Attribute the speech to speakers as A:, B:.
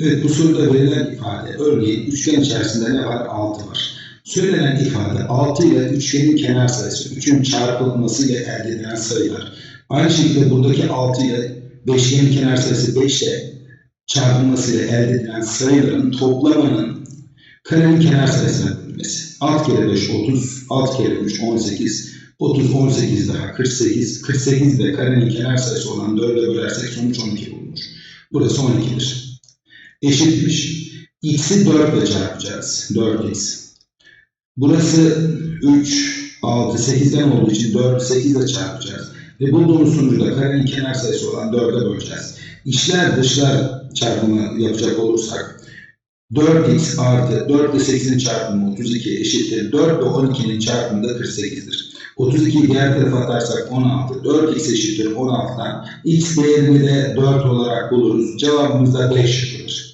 A: Evet bu soruda verilen ifade örneğin üçgen içerisinde ne var? 6 var. Söylenen ifade 6 ile üçgenin kenar sayısı 3'ün çarpılmasıyla elde edilen sayılar. Aynı şekilde buradaki 6 ile beşgenin kenar sayısı 5 ile çarpılmasıyla elde edilen sayıların toplamının karenin kenar sayısına bölünmesi. Alt kere 5 30, alt kere 3 18, 30 18 daha 48, 48 de karenin kenar sayısı olan 4'e bölersek sonuç 12 bulunur. Burası 12'dir eşitmiş. X'i 4 ile çarpacağız. 4x. Burası 3, 6, 8'den olduğu için 4, 8 ile çarpacağız. Ve bulduğumuz sonucu da karenin kenar sayısı olan 4'e böleceğiz. İçler dışlar çarpımı yapacak olursak 4x artı 4 ile 8'in çarpımı 32 eşittir. 4 ile 12'nin çarpımı da 48'dir. 32'yi diğer tarafa atarsak 16. 4x eşittir 16'dan. x değerini de 4 olarak buluruz. Cevabımız da 5 şıkkıdır.